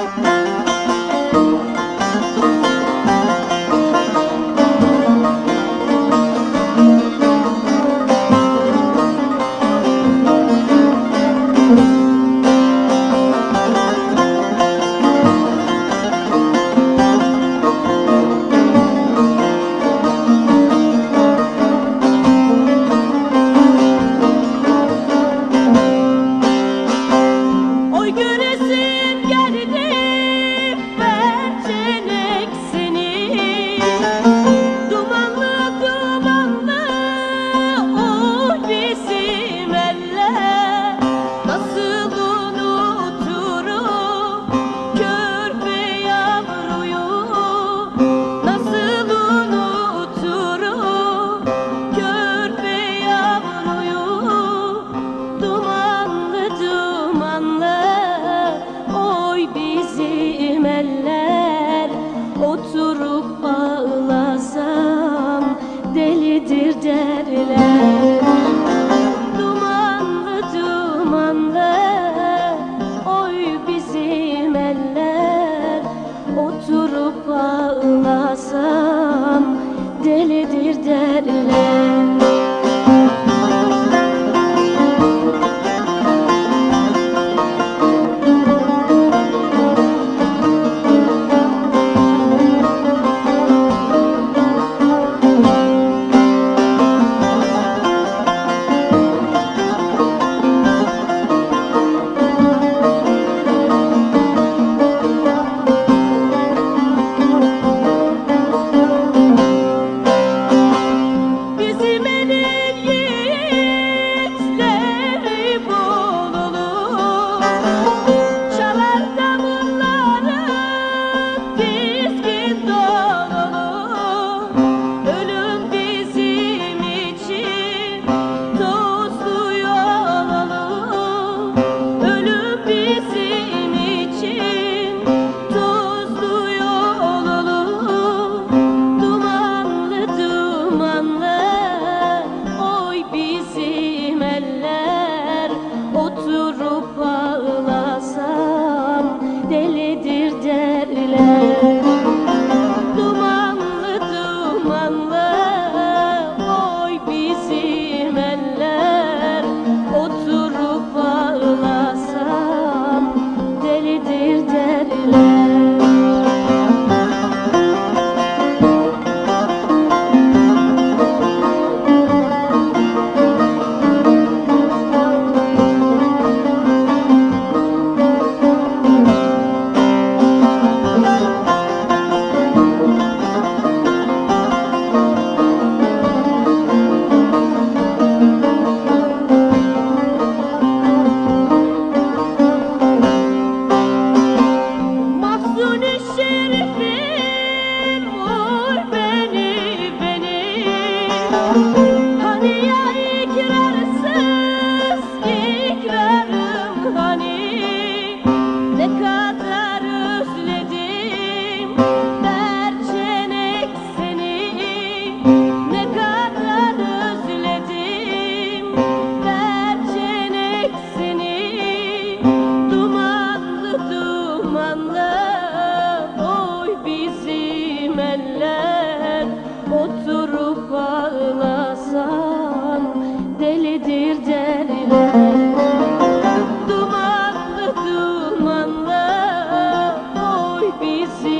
Oy Música delidir deriler Dumanlı dumanla oy bizi.